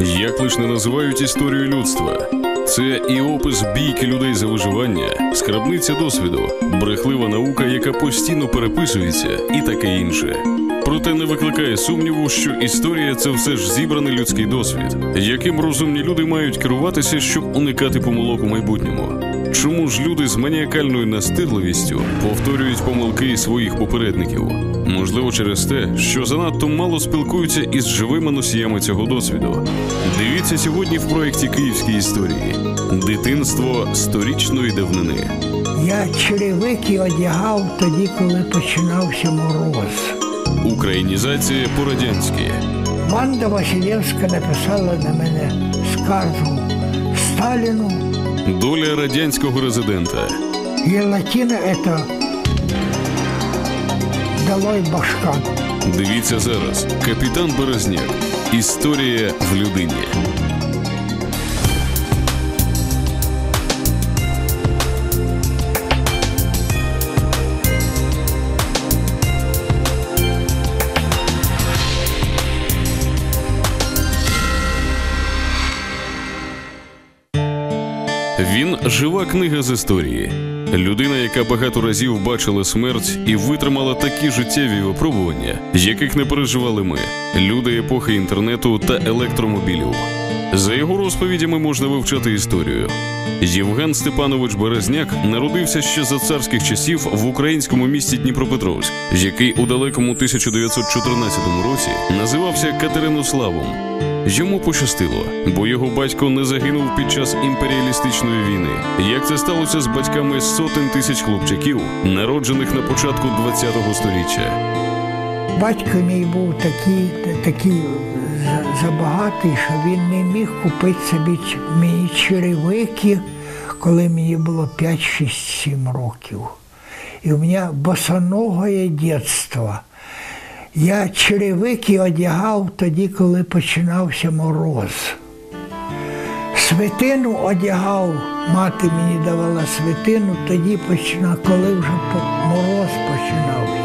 Як лиш не називають історію людства. Це і опис бійки людей за виживання, скрабниця досвіду, брехлива наука, яка постійно переписується, і таке інше. Проте не викликає сумніву, що історія це все ж зібраний людський досвід, яким розумні люди мають керуватися, щоб уникати помилок у майбутньому. Чому ж люди з маніакальною настирливістю повторюють помилки своїх попередників? Можливо, через те, що занадто мало спілкуються із живими носіями цього досвіду. Дивіться сьогодні в проєкті Київські історії дитинство сторічної давнини. Я черевики одягав тоді, коли починався мороз. Українізація по-радянськи. Ванда Василєвська написала на мене скаргу Сталіну. Доля радянського резидента. Є латіна ета. Далой башка. Дивіться зараз. Капітан Березняк. Історія в людині. Жива книга з історії. Людина, яка багато разів бачила смерть і витримала такі життєві випробування, яких не переживали ми, люди епохи інтернету та електромобілів. За його розповідями можна вивчати історію. Євген Степанович Березняк народився ще за царських часів в українському місті Дніпропетровськ, який у далекому 1914 році називався Катеринославом. Йому пощастило, бо його батько не загинув під час імперіалістичної війни. Як це сталося з батьками сотень тисяч хлопчаків, народжених на початку ХХ століття? Батько мій був такий, такий забагатий, що він не міг купити собі мені черевики, коли мені було 5, 6, 7 років. І у мене босоногое дитинство. Я черевики одягав тоді, коли починався мороз. Свитину одягав, мати мені давала свитину, тоді починав, коли вже мороз починався.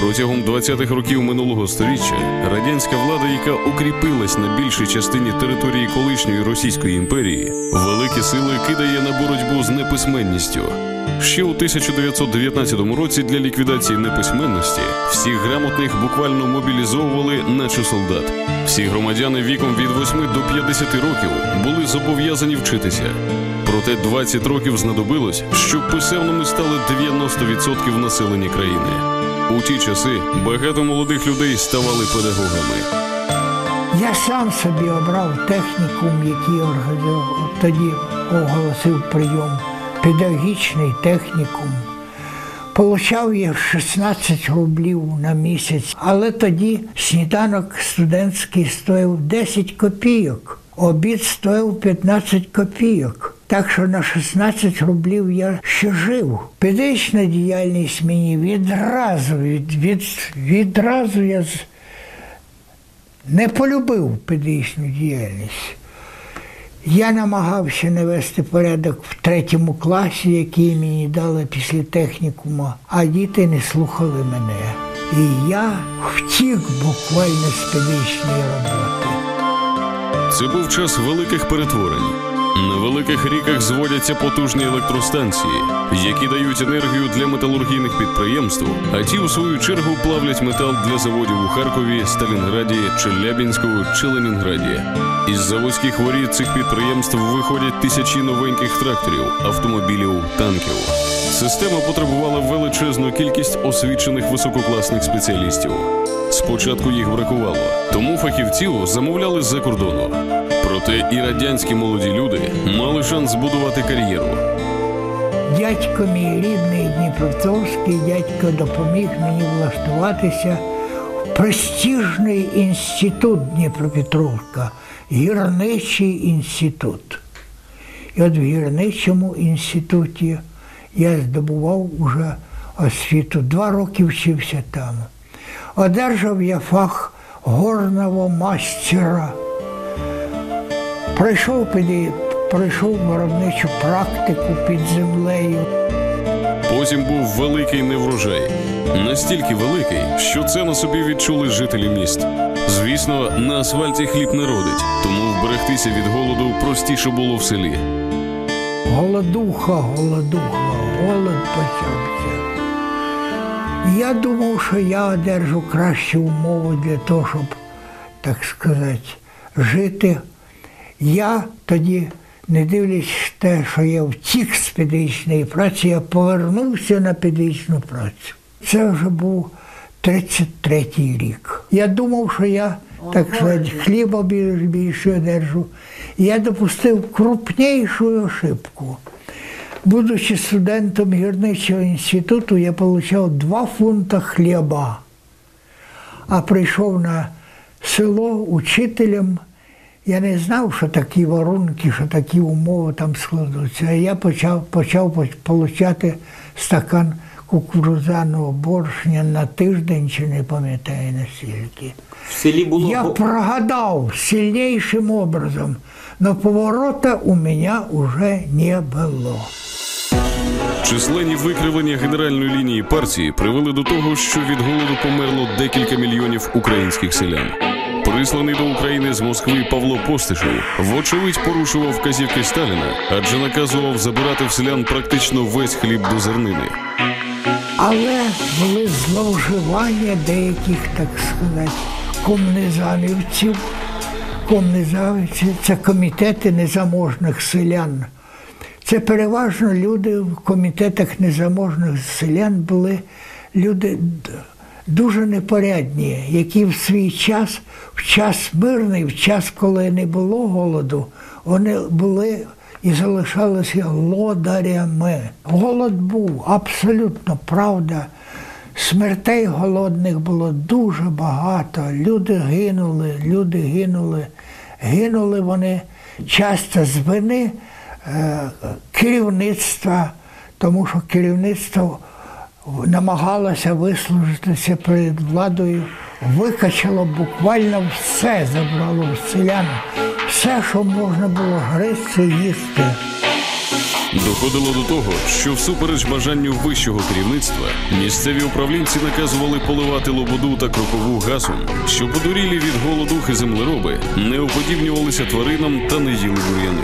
Протягом 20-х років минулого століття радянська влада, яка укріпилась на більшій частині території колишньої Російської імперії, великі сили кидає на боротьбу з неписьменністю. Ще у 1919 році для ліквідації неписьменності всіх грамотних буквально мобілізовували, наче солдат. Всі громадяни віком від 8 до 50 років були зобов'язані вчитися. Проте 20 років знадобилось, щоб писемними стали 90% населення країни. У ті часи багато молодих людей ставали педагогами. Я сам собі обрав технікум, який тоді оголосив прийом, педагогічний технікум. Получав я 16 рублів на місяць, але тоді сніданок студентський стоїв 10 копійок, обід стоїв 15 копійок. Так що на 16 рублів я ще жив. Педагогічна діяльність мені відразу, від, від, відразу я не полюбив педагогічну діяльність. Я намагався навести порядок в третьому класі, який мені дали після технікуму, а діти не слухали мене. І я втік буквально з педагогічної роботи. Це був час великих перетворень. На великих ріках зводяться потужні електростанції, які дають енергію для металургійних підприємств, а ті, у свою чергу, плавлять метал для заводів у Харкові, Сталінграді, Челябінську чи Ленінграді. Із заводських воріт цих підприємств виходять тисячі новеньких тракторів, автомобілів, танків. Система потребувала величезну кількість освічених висококласних спеціалістів. Спочатку їх бракувало, тому фахівців замовляли з-за кордону. Проте і радянські молоді люди мали шанс збудувати кар'єру. Дядько мій рідний Дніпропетровський, дядько допоміг мені влаштуватися в престижний інститут Дніпропетровська, гірничий інститут. І от в гірничому інституті я здобував уже освіту. Два роки вчився там. Одержав я фах горного мастера. Пройшов, пройшов виробничу практику під землею. Потім був великий неврожай. Настільки великий, що це на собі відчули жителі міст. Звісно, на асфальті хліб не родить, тому вберегтися від голоду простіше було в селі. Голодуха, голодуха, голод почався. Я думав, що я одержу кращі умови для того, щоб, так сказати, жити. Я тоді, не дивлячись те, що я втік з педагогічної праці, я повернувся на педагогічну працю. Це вже був 33-й рік. Я думав, що я, так сказати, хліба більш- більше одержу. Я допустив крупнішу ошибку. Будучи студентом гірничого інституту, я отримав 2 фунта хліба, а прийшов на село учителем. Я не знав, що такі варунки, що такі умови там складуться. Я почав, почав отримати стакан кукурудзяного борщня на тиждень, чи не пам'ятаю наскільки. В селі було Я прогадал сильнейшим образом, но поворота у меня уже не было. Численні викривлення генеральної лінії партії привели до того, що від голоду померло декілька мільйонів українських селян. Присланий до України з Москви Павло Постишев, вочевидь порушував вказівки Сталіна, адже наказував забирати в селян практично весь хліб до зернини. Але були зловживання деяких, так сказати, комнезамівців. Комнезамівці це комітети незаможних селян. Це переважно люди в комітетах незаможних селян були люди дуже непорядні, які в свій час, в час мирний, в час, коли не було голоду, вони були і залишалися лодарями. Голод був абсолютно правда. Смертей голодних було дуже багато. Люди гинули, люди гинули. Гинули вони часто з вини е, керівництва, тому що керівництво намагалося вислужитися перед владою, викачало буквально все, забрало в селян, все, що можна було гризти, їсти. Доходило до того, що всупереч бажанню вищого керівництва місцеві управлінці наказували поливати лободу та кропову газом, щоб подурілі від голодухи землероби не уподібнювалися тваринам та не їли бур'яни.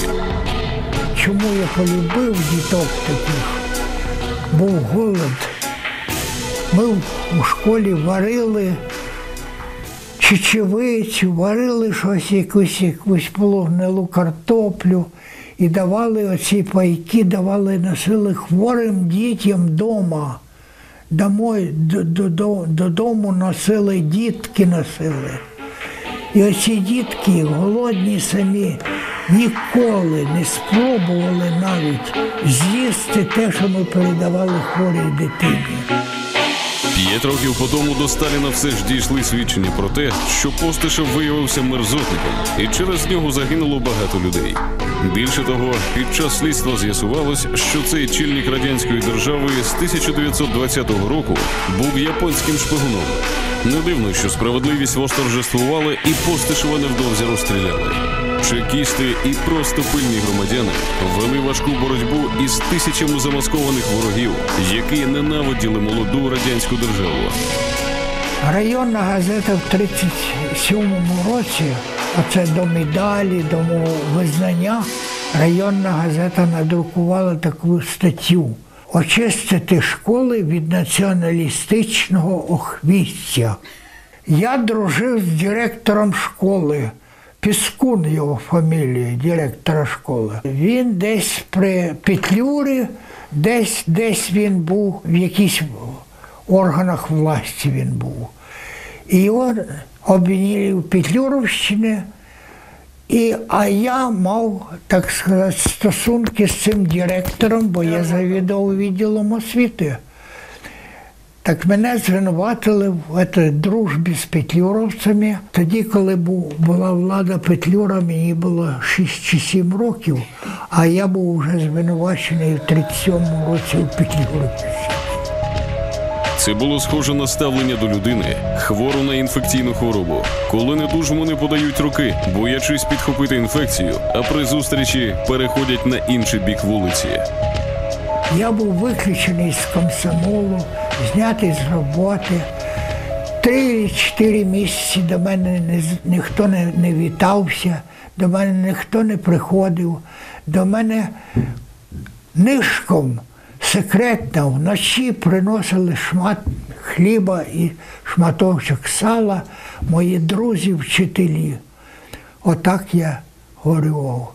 Чому я полюбив діток таких? Був голод. Ми у школі варили чечевицю, варили щось, якусь, якусь полугнилу картоплю і давали оці пайки, давали, носили хворим дітям вдома. Домой, до- до- до- додому носили, дітки носили. І оці дітки, голодні самі, ніколи не спробували навіть з'їсти те, що ми передавали хворій дитині. П'ять років по тому до Сталіна все ж дійшли свідчення про те, що Постишев виявився мерзотником, і через нього загинуло багато людей. Більше того, під час слідства з'ясувалось, що цей чільник радянської держави з 1920 року був японським шпигуном. Не дивно, що справедливість восторжествувала і Постишева невдовзі розстріляли. Чекісти і просто пильні громадяни вели важку боротьбу із тисячами замаскованих ворогів, які ненавиділи молоду радянську державу. Районна газета в 37-му році, оце до медалі, до визнання, районна газета надрукувала таку статтю. Очистити школи від націоналістичного охвістя. Я дружив з директором школи. Піскун його фамілія, директора школи. Він десь при Петлюрі, десь, десь він був в якійсь органах власті він був. І його обвинили в Петлюровщині, і, а я мав, так сказати, стосунки з цим директором, бо я завідував відділом освіти. Так мене звинуватили в дружбі з петлюровцями. Тоді, коли була влада Петлюра, мені було 6 чи 7 років, а я був вже звинувачений в 37-му році у Петлюровці. Це було схоже на ставлення до людини, хвору на інфекційну хворобу. Коли недужому не подають руки, боячись підхопити інфекцію, а при зустрічі переходять на інший бік вулиці. Я був виключений з комсомолу, знятий з роботи. Три-чотири місяці до мене не, ніхто не, не вітався, до мене ніхто не приходив. До мене нишком секретно вночі приносили шмат хліба і шматочок сала мої друзі, вчителі. Отак я горював.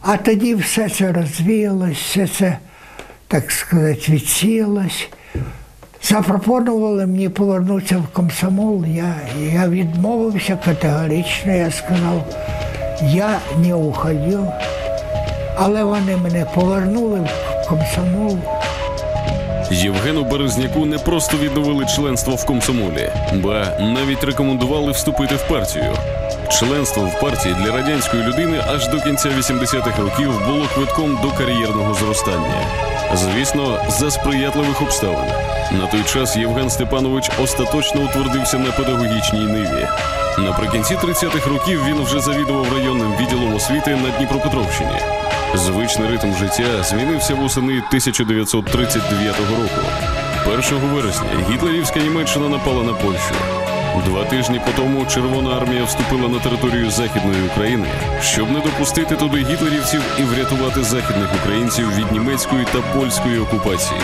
А тоді все це розвіялось, все це, так сказати, відсіялось. Запропонували мені повернутися в комсомол. Я, я відмовився категорично. Я сказав, я не уходив. Але вони мене повернули в комсомол. Євгену Березняку не просто відновили членство в комсомолі, ба навіть рекомендували вступити в партію. Членство в партії для радянської людини аж до кінця 80-х років було квитком до кар'єрного зростання. Звісно, за сприятливих обставин. На той час Євген Степанович остаточно утвердився на педагогічній ниві. Наприкінці 30-х років він вже завідував районним відділом освіти на Дніпропетровщині. Звичний ритм життя змінився восени 1939 року. 1 вересня гітлерівська Німеччина напала на Польщу. Два тижні по тому Червона армія вступила на територію Західної України, щоб не допустити туди гітлерівців і врятувати західних українців від німецької та польської окупації.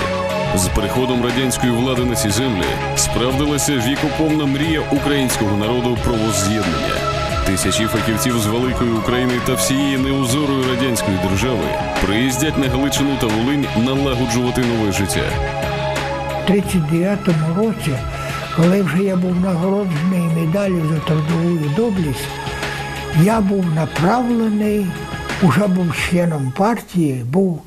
З приходом радянської влади на ці землі справдилася вікоповна мрія українського народу про возз'єднання. Тисячі фахівців з великої України та всієї неузорої радянської держави приїздять на Галичину та Волинь налагоджувати нове життя. В 39-му році, коли вже я був нагороджений медаллю за трудову доблесть, я був направлений, уже був членом партії, був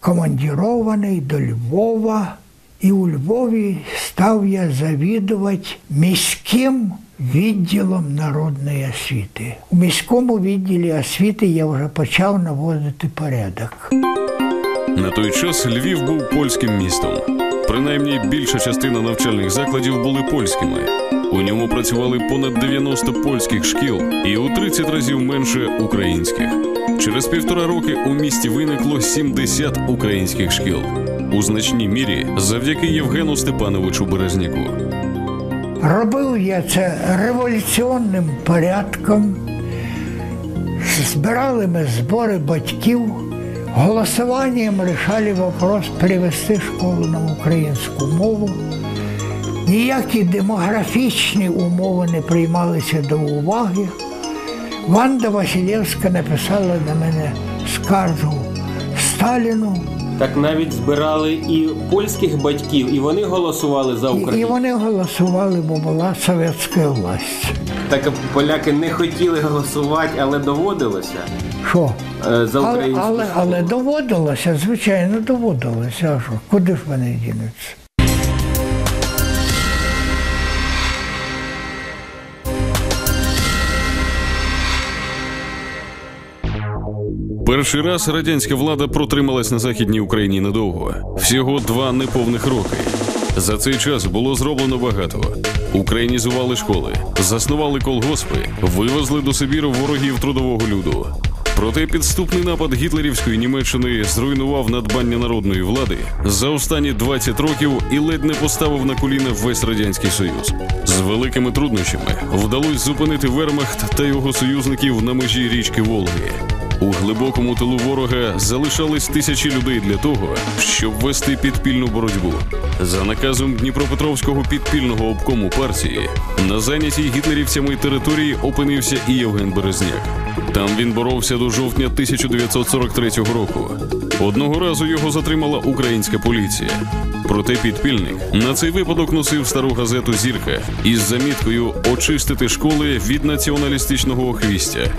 командірований до Львова. І у Львові став я завідувати міським відділом народної освіти. У міському відділі освіти я вже почав наводити порядок. На той час Львів був польським містом. Принаймні більша частина навчальних закладів були польськими. У ньому працювали понад 90 польських шкіл і у 30 разів менше українських. Через півтора роки у місті виникло 70 українських шкіл. У значній мірі завдяки Євгену Степановичу Березняку. Робив я це революціонним порядком. Збирали ми збори батьків, голосуванням рішали вопрос перевести школу на українську мову. Ніякі демографічні умови не приймалися до уваги. Ванда Василєвська написала на мене скаргу Сталіну, Так навіть збирали і польських батьків, і вони голосували за і- і вони голосували, бо була совєтська власть. Так поляки не хотіли голосувати, але доводилося Що? За за Але, але, але доводилося, звичайно, доводилося. А що? Куди ж вони дінуться? Перший раз радянська влада протрималась на західній Україні недовго всього два неповних роки. За цей час було зроблено багато. Українізували школи, заснували колгоспи, вивезли до Сибіру ворогів трудового люду. Проте підступний напад гітлерівської Німеччини зруйнував надбання народної влади за останні 20 років і ледь не поставив на коліна весь радянський союз. З великими труднощами вдалося зупинити Вермахт та його союзників на межі річки Волги. У глибокому тилу ворога залишались тисячі людей для того, щоб вести підпільну боротьбу. За наказом Дніпропетровського підпільного обкому партії на зайнятій гітлерівцями території опинився і Євген Березняк. Там він боровся до жовтня 1943 року. Одного разу його затримала українська поліція. Проте підпільник на цей випадок носив стару газету Зірка із заміткою очистити школи від націоналістичного охвістя.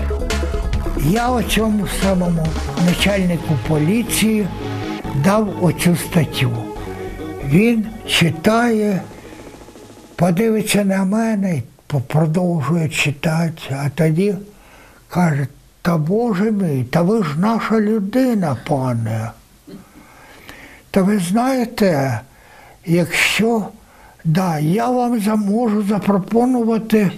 Я оцьому самому начальнику поліції дав оцю статтю. Він читає, подивиться на мене продовжує читати, а тоді каже, та Боже мій, та ви ж наша людина, пане. Та ви знаєте, якщо да, я вам можу запропонувати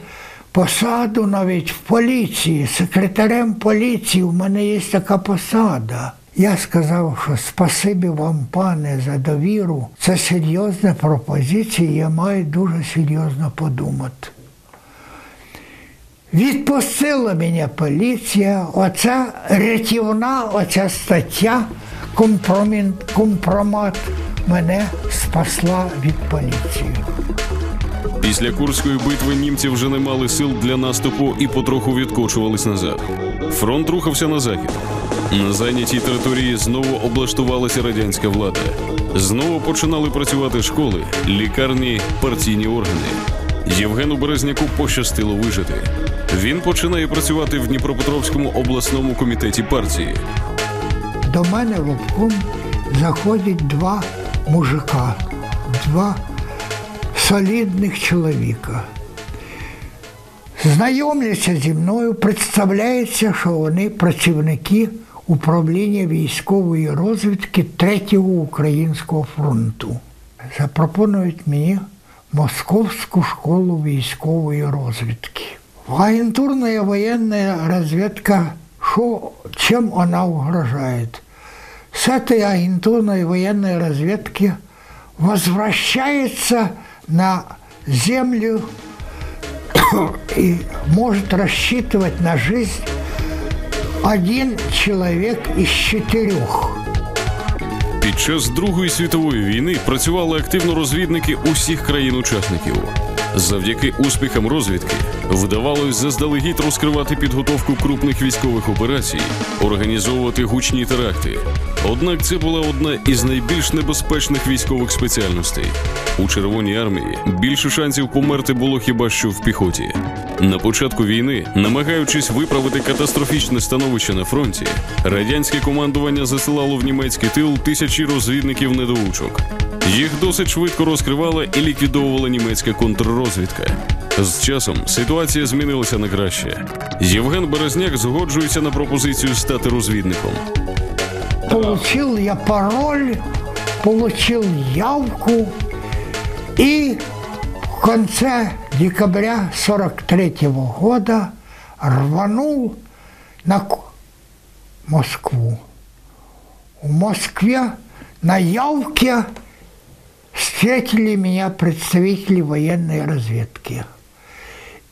посаду навіть в поліції, секретарем поліції, у мене є така посада. Я сказав, що спасибі вам, пане, за довіру. Це серйозна пропозиція, я маю дуже серйозно подумати. Відпустила мене поліція, оця рятівна, оця стаття, компромін- компромат мене спасла від поліції. Після Курської битви німці вже не мали сил для наступу і потроху відкочувались назад. Фронт рухався на захід. На зайнятій території знову облаштувалася радянська влада. Знову починали працювати школи, лікарні, партійні органи. Євгену Березняку пощастило вижити. Він починає працювати в Дніпропетровському обласному комітеті партії. До мене в обком заходять два мужика, два солідних чоловіка. Знайомляться зі мною, представляється, що вони працівники управління військової розвідки Третього Українського фронту. Запропонують мені Московську школу військової розвідки. Агентурная военная разведка, шо, чем она угрожает? С этой агентурной военной разведки возвращается на землю и может рассчитывать на жизнь один человек из четырех. Під час Другої світової війни працювали активно розвідники усіх країн-учасників. Завдяки успіхам розвідки вдавалось заздалегідь розкривати підготовку крупних військових операцій, організовувати гучні теракти. Однак це була одна із найбільш небезпечних військових спеціальностей. У Червоній армії більше шансів померти було хіба що в піхоті. На початку війни, намагаючись виправити катастрофічне становище на фронті, радянське командування засилало в німецький тил тисячі розвідників недоучок. Їх досить швидко розкривала і ліквідовувала німецька контррозвідка. З часом ситуація змінилася на краще. Євген Березняк згоджується на пропозицію стати розвідником. Получил я пароль, получил явку и в конце декабря 43 года рванул на Москву. В Москве на явке встретили меня представители военной разведки.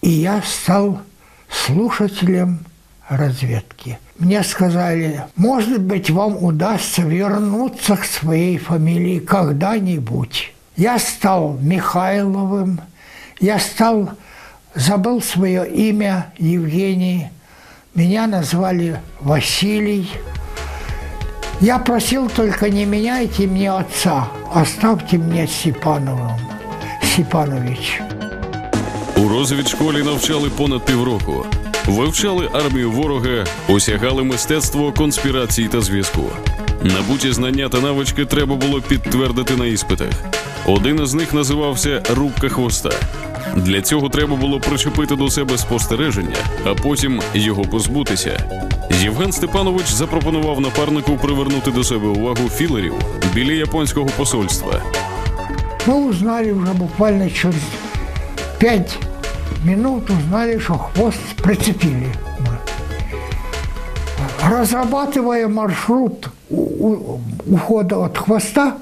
И я стал слушателем разведки. Мне сказали, может быть, вам удастся вернуться к своей фамилии когда-нибудь. Я стал Михайловым, я стал, забыл свое имя Евгений, меня назвали Василий. Я просил только не меняйте мне отца, оставьте мне Степановым, Степанович. У розвідшколі навчали понад півроку. Вивчали армію ворога, осягали мистецтво конспірації та зв'язку. Набуті знання та навички треба було підтвердити на іспитах. Один із них називався Рубка хвоста. Для цього треба було причепити до себе спостереження, а потім його позбутися. Євген Степанович запропонував напарнику привернути до себе увагу філерів біля японського посольства. Мы узнали уже буквально через пять минут, узнали, что хвост прицепили. мы. Разрабатывая маршрут у- у- ухода от хвоста,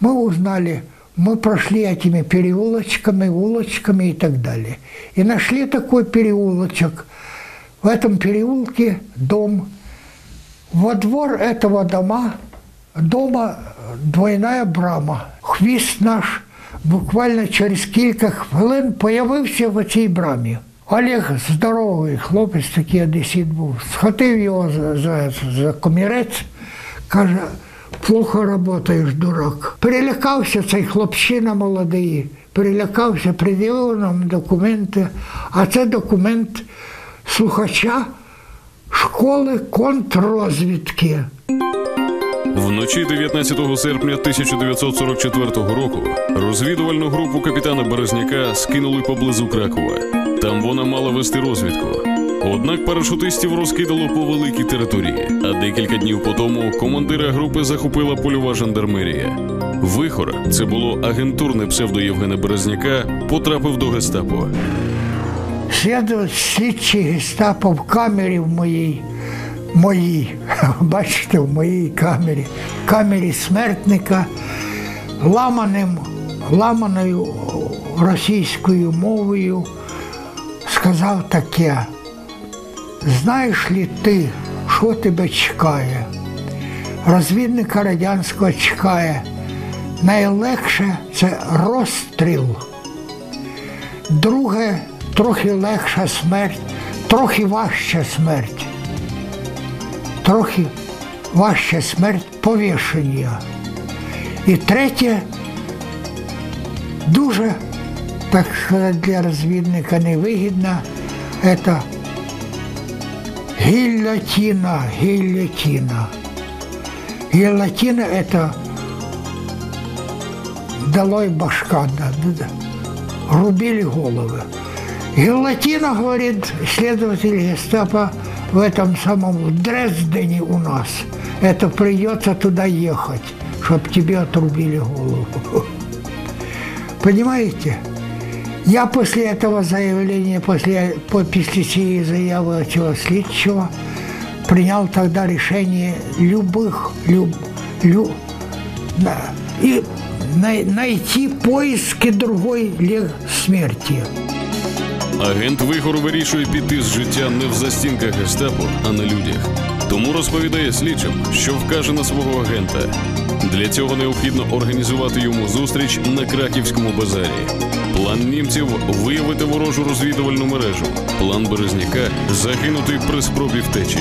мы узнали, мы прошли этими переулочками, улочками и так далее. И нашли такой переулочек. в этом переулке дом. Во двор этого дома, дома двойная брама. Хвіст наш буквально через кілька хвилин появився в цій брамі. Олег здоровий хлопець, такий одесіт був, схватив його за, за, за комірець, каже, плохо працюєш, дурак. Перелякався цей хлопчина молодий, перелякався, пред'явив нам документи, а це документ слухача школи контррозвідки. Вночі 19 серпня 1944 року розвідувальну групу капітана Березняка скинули поблизу Кракова. Там вона мала вести розвідку. Однак парашутистів розкидало по великій території, а декілька днів по тому командира групи захопила польова жандармерія. Вихор, це було агентурне псевдо Євгена Березняка, потрапив до гестапо. Слідувач слідчий гестапо в камері в моїй моїй, бачите, в моїй камері, камері смертника, ламаним, ламаною російською мовою сказав таке. Знаєш ли ти, що тебе чекає? Розвідника радянського чекає. Найлегше це розстріл. Друге, трохи легша смерть, трохи важча смерть. Трохи важча смерть повішення. І третє, дуже, так сказати, для розвідника невигідно, це гильотина, гильотина. Гильотина – это долой башка, да, головы. Гильотина, говорит следователь гестапо, в этом самом в Дрездене у нас. Это придется туда ехать, чтобы тебе отрубили голову. Понимаете? Я после этого заявления, после, после цієї заяви цього слідчого, принял тогда решение любых, люб, лю, на, и най, найти поиски другой лег смерти. Агент Вихор вирішує піти з життя не в застінках гестапо, а на людях. Тому розповідає слідчим, що вкаже на свого агента. Для цього необхідно організувати йому зустріч на краківському базарі. План німців виявити ворожу розвідувальну мережу. План Березняка загинути при спробі втечі.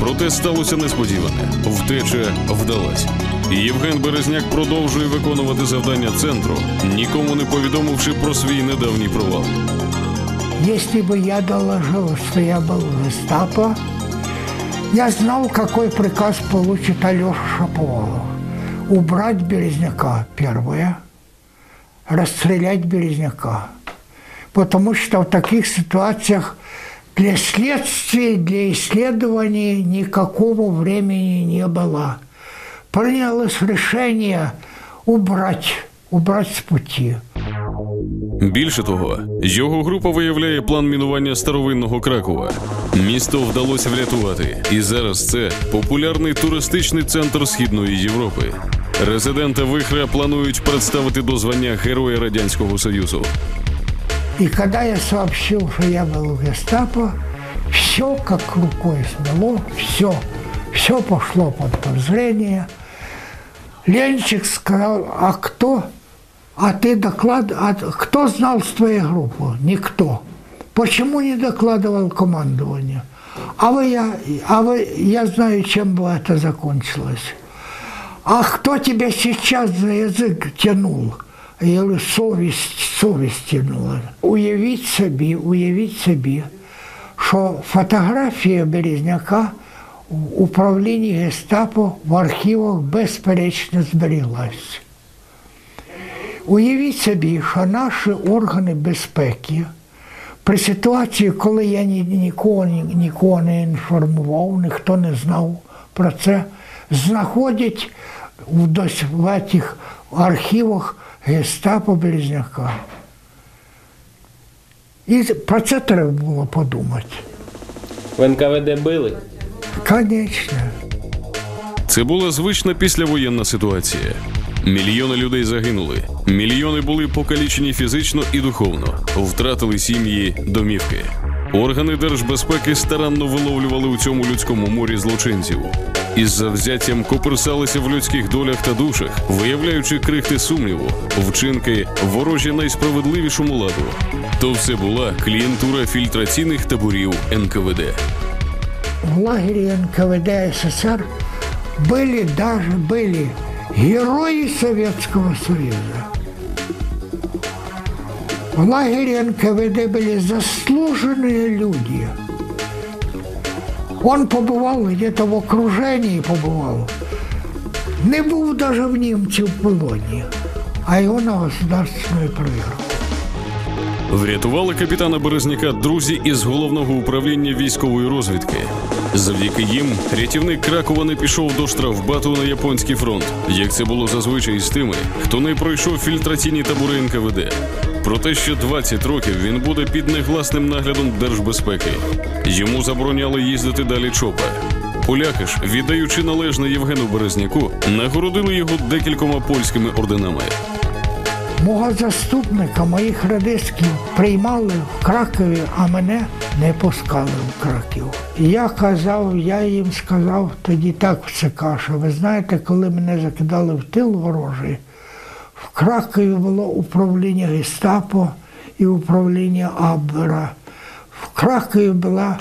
Проте сталося несподіване. Втеча вдалась. Євген Березняк продовжує виконувати завдання центру, нікому не повідомивши про свій недавній провал. Если бы я доложил, что я был в гестапо, я знал, какой приказ получит Алеша Шаповалов. Убрать Березняка первое, расстрелять Березняка. Потому что в таких ситуациях для следствия, для исследований никакого времени не было. Принялось решение убрать, убрать с пути. Більше того, його група виявляє план мінування старовинного Кракова. Місто вдалося врятувати, і зараз це популярний туристичний центр Східної Європи. Резидента Вихра планують представити до звання Героя Радянського Союзу. И когда я сообщил, что я был в гестапо, все как рукой смело, все, все пошло под подозрение. Ленчик сказал, а кто? А ты доклад, а кто знал с твоей группы? Никто. Почему не докладывал командование? А вы, я, а вы, я знаю, чем бы это закончилось. А кто тебя сейчас за язык тянул? Я говорю, совість, совість тянула. Уявіть собі, уявіть собі, що фотографія Березняка в управлінні гестапо в архівах безперечно зберіглась. Уявіть собі, що наші органи безпеки при ситуації, коли я ні, нікого, ні- нікого не інформував, ніхто не знав про це, знаходять в, дос- в цих архівах гестапо Березняка. І про це треба було подумати. В НКВД били. Звісно. Це була звична післявоєнна ситуація. Мільйони людей загинули, мільйони були покалічені фізично і духовно, втратили сім'ї, домівки. Органи держбезпеки старанно виловлювали у цьому людському морі злочинців. Із завзяттям коперсалися в людських долях та душах, виявляючи крихти сумніву, вчинки ворожі найсправедливішому ладу. То все була клієнтура фільтраційних таборів НКВД. в лагере НКВД СССР были даже были герои Советского Союза. В лагере НКВД были заслуженные люди. Он побывал где-то в окружении побывал. Не був даже в німців в полоні, а його на государственную проверку. Врятували капітана Березняка друзі із головного управління військової розвідки. Завдяки їм рятівник Кракова не пішов до штрафбату на японський фронт, як це було зазвичай з тими, хто не пройшов фільтраційні табори НКВД. Про те, що 20 років він буде під негласним наглядом держбезпеки. Йому забороняли їздити далі чопа. Поляки ж, віддаючи належне Євгену Березняку, нагородили його декількома польськими орденами. Мого заступника, моїх радистів приймали в Кракові, а мене не пускали в Краків. Я казав, я їм сказав тоді так в ЦК, що ви знаєте, коли мене закидали в тил ворожий, в Кракові було управління гестапо і управління Абвера. В Кракові була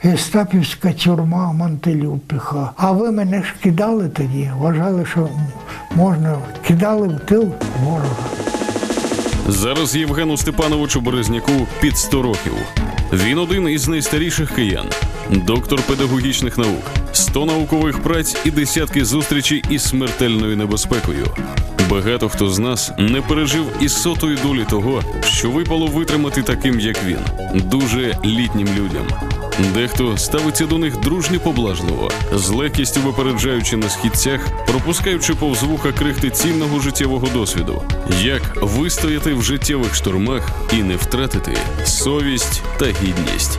гестапівська тюрма Монтелюпіха. А ви мене ж кидали тоді, вважали, що можна, кидали в тил ворога. Зараз Євгену Степановичу Березняку під 100 років. Він один із найстаріших киян, доктор педагогічних наук, 100 наукових праць і десятки зустрічей із смертельною небезпекою. Багато хто з нас не пережив і сотої долі того, що випало витримати таким, як він, дуже літнім людям. Дехто ставиться до них дружньо поблажливо, з легкістю випереджаючи на східцях, пропускаючи повз вуха крихти цінного життєвого досвіду. Як вистояти в життєвих штурмах і не втратити совість та гідність.